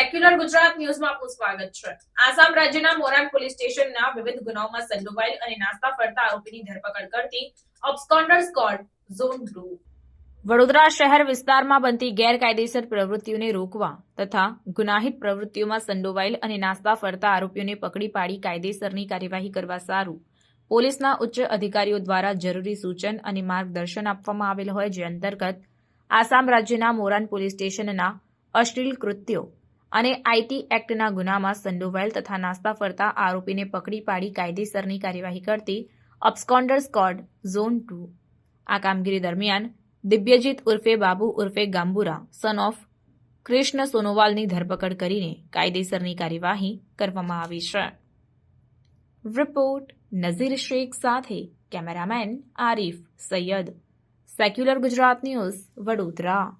Secular Gujarat ન્યૂઝમાં આપનું સ્વાગત છે. આસામ રાજ્યના મોરાન પોલીસ સ્ટેશનના વિવિધ ગુનાઓમાં સંડોવાયેલ અને નાસ્તા ફરતા આરોપીની ધરપકડ કરતી absconder squad zone two Vadodara શહેર વિસ્તારમાં બનતી ગેરકાયદેસર પ્રવૃત્તિઓને રોકવા તથા ગુનાહિત પ્રવૃત્તિઓમાં સંડોવાયેલ અને નાસ્તા ફરતા આરોપીઓને પકડી પાડી કાયદેસરની કાર્યવાહી કરવા સારું. પોલીસના ઉચ્ચ અધિકારીઓ દ્વારા જરૂરી સૂચન અને માર્ગદર્શન આપવામાં આવેલ હોય જે અંતર્ગત આસામ રાજ્યના મોરાન પોલીસ સ્ટેશનના અશ્લીલ કૃત્યો અને આઈટી એક્ટના ગુનામાં સંડોવાયેલ તથા નાસ્તા ફરતા આરોપીને પકડી પાડી કાયદેસરની કાર્યવાહી કરતી અબ્સ્કોન્ડર સ્કોડ ઝોન ટુ. આ કામગીરી દરમિયાન દિવ્યજીત ઉર્ફે બાબુ ઉર્ફે ગાંબુરા સન ઓફ કૃષ્ણ સોનોવાલની ધરપકડ કરીને કાયદેસરની કાર્યવાહી કરવામાં આવી છે. રિપોર્ટ નઝીર શેખ સાથે cameraman Arif Sayyed. Secular Gujarat news Vadodara.